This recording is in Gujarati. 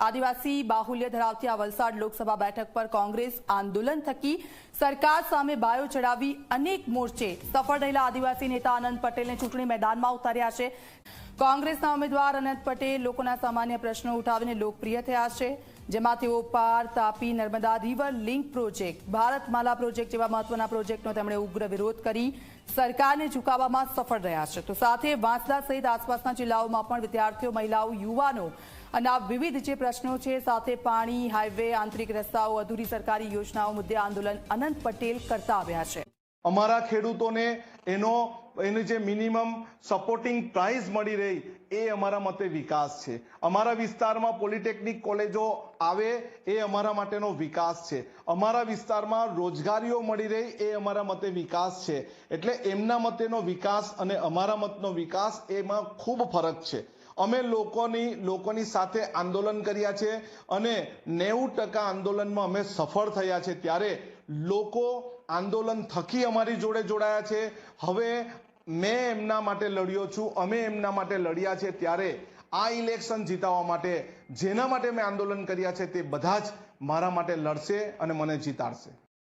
આદિવાસી બાહુલ્ય ધરાવતી આ વલસાડ લોકસભા બેઠક પર કોંગ્રેસ આંદોલન થકી સરકાર સામે બાયો ચડાવી અનેક મોરચે સફળ રહેલા આદિવાસી નેતા આનંદ પટેલને ચૂંટણી મેદાનમાં ઉતાર્યા છે. કોંગ્રેસના ઉમેદવાર અનંત પટેલ લોકોના સામાન્ય પ્રશ્નો ઉઠાવીને લોકપ્રિય થયા છે, જેમાં તેઓ Par Tapi Narmada river link project, Bharatmala project જેવા મહત્વના પ્રોજેક્ટનો તેમણે ઉગ્ર વિરોધ કરી સરકારને ઝુકાવવામાં સફળ રહ્યા છે. તો સાથે વાંસદા સહિત આસપાસના જિલ્લાઓમાં પણ વિદ્યાર્થીઓ, મહિલાઓ, યુવાનો અને આ વિવિધ જે પ્રશ્નો છે, સાથે પાણી, હાઈવે, આંતરિક રસ્તાઓ, અધૂરી સરકારી યોજનાઓ મુદ્દે આંદોલન અનંત પટેલ કરતા આવ્યા છે. અમારા ખેડૂતોને એનો, એની જે મિનિમમ સપોર્ટિંગ પ્રાઇસ મળી રહી, એ અમારા મતે વિકાસ છે. અમારા વિસ્તારમાં પોલિટેકનિક કોલેજો આવે, એ અમારા માટેનો વિકાસ છે. અમારા વિસ્તારમાં રોજગારીઓ મળી રહી, એ અમારા મતે વિકાસ છે. એટલે એમના મતેનો વિકાસ અને અમારા મતનો વિકાસ, એમાં ખૂબ ફરક છે. અમે લોકોની લોકોની સાથે આંદોલન કર્યા છે અને નેવું ટકા આંદોલનમાં અમે સફળ થયા છે. ત્યારે લોકો આંદોલન થકી અમારી જોડે જોડાયા છે. હવે મેં એમના માટે લડ્યો છું, અમે એમના માટે લડ્યા છે. ત્યારે આ ઇલેક્શન જીતાવવા માટે જેના માટે મેં આંદોલન કર્યા છે તે બધા જ મારા માટે લડશે અને મને જીતાડશે.